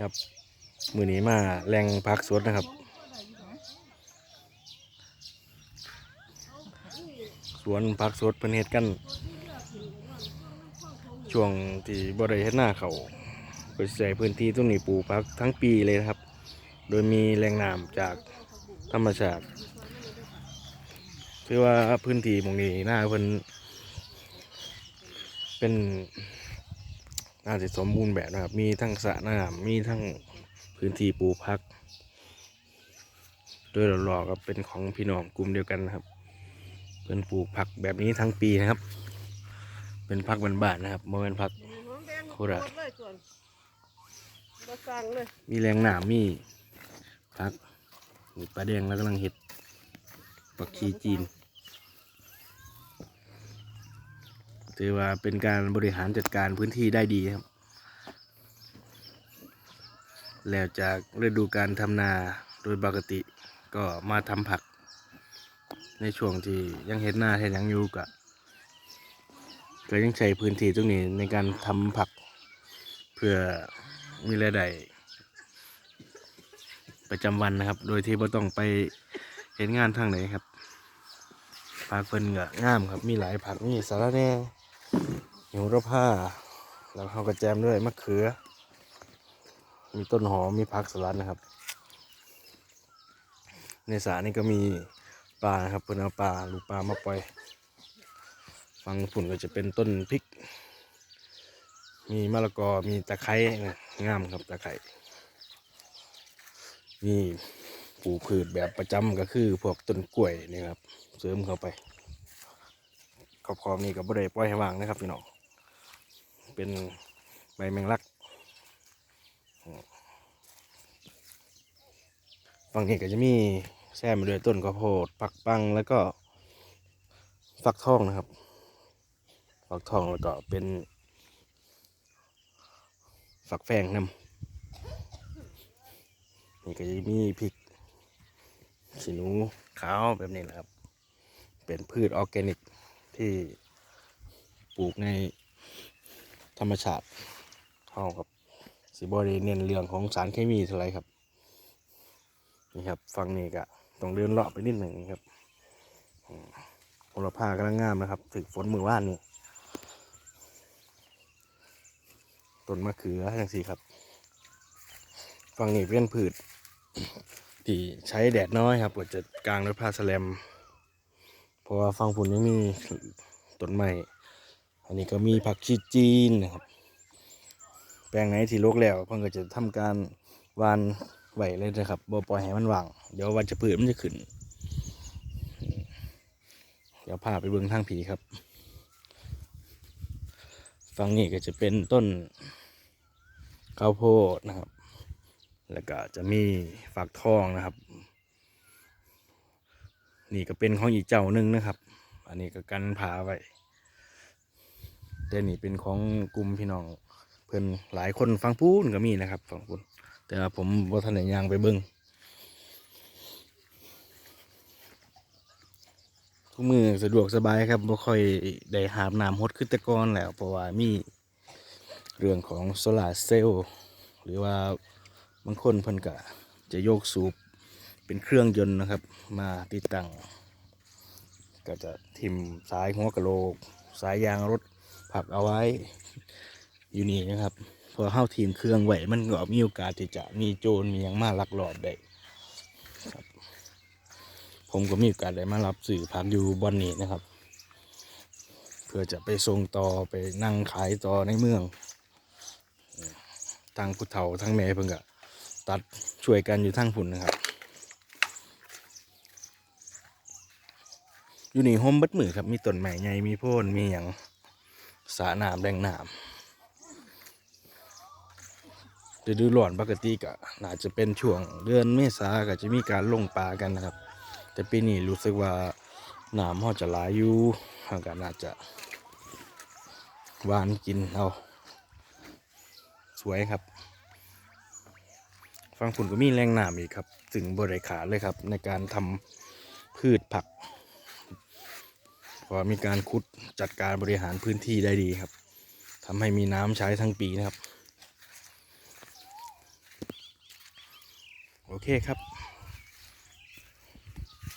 ครับมือนี้มาแรงพักสดนะครับ สวนพักสดเพิ่นเฮ็ดกัน ช่วงที่บ่ได้เฮ็ดหน้าเขาก็สิใช้พื้นที่ตรงนี้ปลูกพักทั้งปีเลยครับ โดยมีแหล่งน้ำจากธรรมชาติคือว่าพื้นที่หมองนี้หน้าเพิ่นเป็น น่าจะสมบูรณ์แบบนะครับ มีทั้งสระน้ำมีทั้งพื้นที่ปลูกพัก โดยหล่อๆก็เป็นของพี่น้องกลุ่มเดียวกันนะครับเพิ่นปลูกผักแบบนี้ทั้งปีนะครับ เป็นผักบ้านๆนะครับโมเป็นผักโคราชเลยส่วนบ่สั่งเลยมีแรงหนามมีผักมีปลาแดงแล้วกำลังเห็ดปักชีจีน ถือว่าเป็นการบริหารจัดการพื้นที่ได้ดีครับ แล้วจากฤดูการทำนาโดยปกติก็มาทำผัก ในช่วงที่ยังเห็ดหน้าเห็ดหยังอยู่กะก็ยังใช้พื้นที่ตรงนี้ในการทำผัก เพื่อมีรายได้ประจำวันนะครับ โดยที่ไม่ต้องไปเห็นงานทางไหนครับผักเพิ่นก็งามครับ มีหลายผัก มีสาระแน่ หิวระผ้า แล้วเขาก็แจมด้วยมะเขือ มีต้นหอม มีผักสลัดนะครับ ในสระนี่ก็มีปลาครับเพิ่นเอาปลาลูกปลามาปล่อย ฝั่งฝุ่นก็จะเป็นต้นพริก มีมะละกอ มีตะไคร้งามครับตะไคร้มีปลูกพืชแบบประจำก็คือพวกต้นกล้วยนี่ครับ เสริมเข้าไปขอบขอบๆนี่ก็บ่ได้ปล่อยให้ว่างนะครับพี่น้อง เป็นใบแมงลัก ฝั่งนี้ก็จะมีแซมมาด้วยต้นข้าวโพดผักปังแล้วก็ฟักทองนะครับ ฟักทองแล้วก็เป็นฝักแฟงนำนี่ก็จะมีพริกขีนูขาวแบบนี้นะครับ เป็นพืชออร์แกนิกที่ปลูกใน ธรรมชาติเท่ากับสิบริเน้นเรื่องของสารเคมีเท่าไรครับ นี่ครับฟังนี่ก็ต้องเดินเลาะไปนิดหนึ่งครับอืมโหระพากำลังงามนะครับ ถึงฝนมือว่านนี่ต้นมะเขือจังสี่ครับฝั่งนี้เป็นพืชที่ใช้แดดน้อยครับก็จะกลางด้วยผ้าสแลม เพราะว่าฝั่งฝุ่นยังมีต้นไม้ อันนี้ก็มีผักชีจีนนะครับ แปลงไหนที่โรคแล้วเพิ่นก็จะทำการวานไหวเลยนะครับบ่ปล่อยให้มันว่าง เดี๋ยววันจะพืชมันจะขึ้น เดี๋ยวพาไปเบิ่งทางผีครับ ฝั่งนี้ก็จะเป็นต้นข้าวโพดนะครับ แล้วก็จะมีฝักทองนะครับ นี่ก็เป็นของอีกเจ้าหนึ่งนะครับ อันนี้ก็กันผาไว้ แต่นี่เป็นของกลุ่มพี่น้องเพื่อนหลายคนฟังพูนก็มีนะครับฟังพูนแต่ว่าผมบ่ทันได้ยางไปเบิ้งทุกมือสะดวกสบายครับบ่ค่อยได้หาบน้ำฮดขึ้นต่ก่อนแล้วเพราะว่ามีเรื่องของโซลาเซลล์หรือว่าบางคนเพิ่นก็จะโยกสูบเป็นเครื่องยนต์นะครับ มาติดตั้งก็จะทิมสายหัวกะโหลก สายยางรถ ผักเอาไว้อยู่นี่นะครับพอเข้าทีมเครื่องไหวมันก็มีโอกาสที่จะมีโจรมีหยังมาลักลอบได้ครับผมก็มีโอกาสได้มารับสื่อพักอยู่บอนนี้นะครับ เพื่อจะไปส่งต่อไปนั่งขายต่อในเมืองทางผู้เฒ่าทั้งแม่เพิ่งก็ตัดช่วยกันอยู่ทั้งผุนนะครับ อยู่นี่โฮมบัดมือครับมีต้นไม้ใหญ่มีโพนมีอย่าง สระน้ำแดงน้ำฤดูร้อนปกติก็น่าจะเป็นช่วงเดือนเมษาก็จะมีการลงปลากันนะครับ แต่ปีนี้รู้สึกว่าน้ำเขาจะหลายอยู่เขาก็น่าจะหวานกินเอาสวยครับฟังฝุ่นก็มีแรงน้ำอีกครับ ถึงบริขาเลยครับในการทำพืชผัก ก็มีการคุดจัดการบริหารพื้นที่ได้ดีครับทำให้มีน้ำใช้ทั้งปีนะครับ โอเคครับ